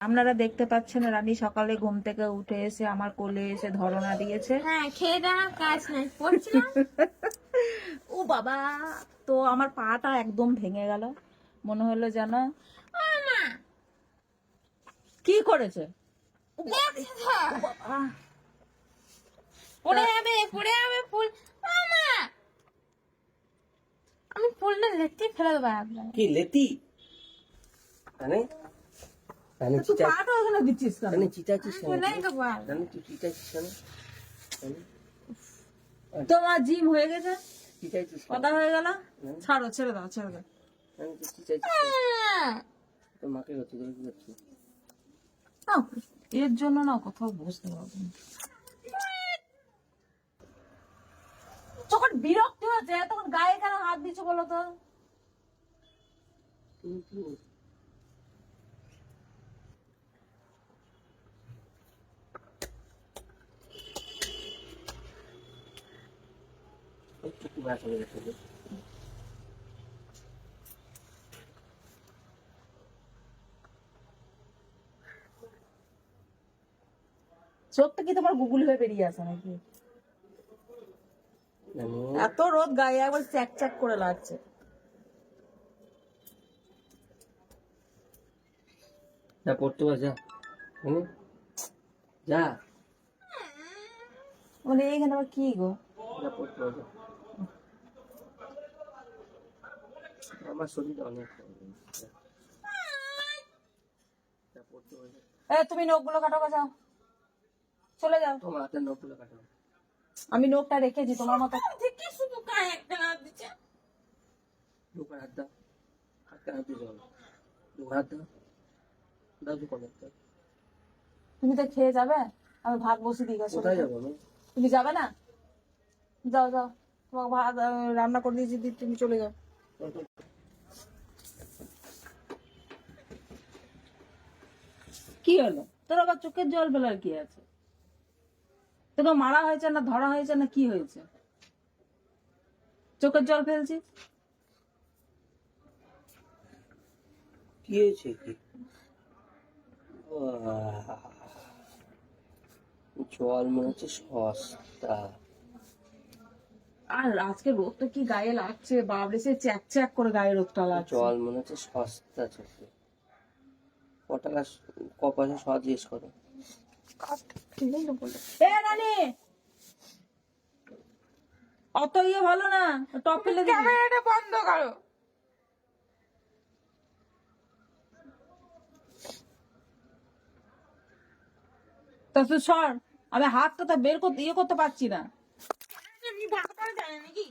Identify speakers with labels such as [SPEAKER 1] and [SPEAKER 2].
[SPEAKER 1] আপনারা দেখতে পাচ্ছেন রানী সকালে ঘুম থেকে উঠে এসে আমার কোলে এসে ধরনা দিয়েছে।
[SPEAKER 2] হ্যাঁ খেয়ে দেওয়া কাজ নাই।
[SPEAKER 1] ও বাবা তো আমার পাটা একদম ভেঙে গেল। মনে হলো যেন কি করেছে?
[SPEAKER 2] পড়ে যাবে পড়ে যাবে ফুল। আমি ফুলটা দেখতে ফেলে দেবো
[SPEAKER 3] কি লেতি মানে
[SPEAKER 1] পাটা ওখানে দিচ্ছিস কেন?
[SPEAKER 3] রানী চিটাচ্ছিস কেন?
[SPEAKER 2] ফেলে
[SPEAKER 3] তুই? কেন?
[SPEAKER 1] তোমার জিম হয়ে গেছে? কথা হয়ে গেল। ছাড়ো ছেড়ে দাও ছেড়ে দাও?
[SPEAKER 3] মাকে কি
[SPEAKER 1] এর জন্য না কোথাও বুঝতে পারব না। যখন বিরক্ত হয়েছে তখন গায়ে কেন হাত দিচ্ছ বলো তো
[SPEAKER 3] তুমি কি বলছো? একটু গেছে
[SPEAKER 1] চোখটা কি তোমার গুগল হয়ে বেরিয়ে আসে নাকি? এত রোদ গায়ে একবার চ্যাক চ্যাক করে লাগছে।
[SPEAKER 3] যা পড়তে পার যা। যা।
[SPEAKER 1] মানে এইখানে আবার কি গো?
[SPEAKER 3] যা পড়তে পার যা। আমার শরীর অনেক।
[SPEAKER 1] এ তুমি নখগুলো কাটো যাও। চলে যাও।
[SPEAKER 3] তোমার হাতের নখগুলো কাটো
[SPEAKER 1] আমি নখটা রেখেছি তোমার মতো।
[SPEAKER 2] শুধু গায়ে একটা না দিচ্ছে।
[SPEAKER 3] হাত দাও। হাত হাত দিয়ে যাও হাত দাও। দাও দু হাত
[SPEAKER 1] তুমি তো খেয়ে যাবে? আমি ভাত বসিয়ে দিই গেছে
[SPEAKER 3] কোথায় যাব
[SPEAKER 1] তুমি যাবে না? যাও যাও। তোমাকে ভাত রান্না করে দিয়েছি তুমি চলে যাও। কি হলো? তোর আবার চোখের জল ফেলার কি আছে? তোকে মারা হয়েছে না ধরা হয়েছে না কি হয়েছে? চোখের জল ফেলছিস?
[SPEAKER 3] কি হয়েছে কি? জল মনে হচ্ছে সস্তা।
[SPEAKER 1] আর আজকে রোদটা কি গায়ে লাগছে? বাবরে সে চ্যাক চ্যাক করে গায়ে রোদটা লাগছে।
[SPEAKER 3] জল মনে হচ্ছে সস্তা চোখে। ক টাকা ক পয়সা সহজ জিজ্ঞেস করো।
[SPEAKER 1] অত ইয়ে ভালো না টপ ফেলে
[SPEAKER 2] ক্যামেরাটা বন্ধ করো।
[SPEAKER 1] তা তুই সর আমি হাতটা তো বের করতে ইয়ে করতে পারছি না।
[SPEAKER 2] জানি নাকি?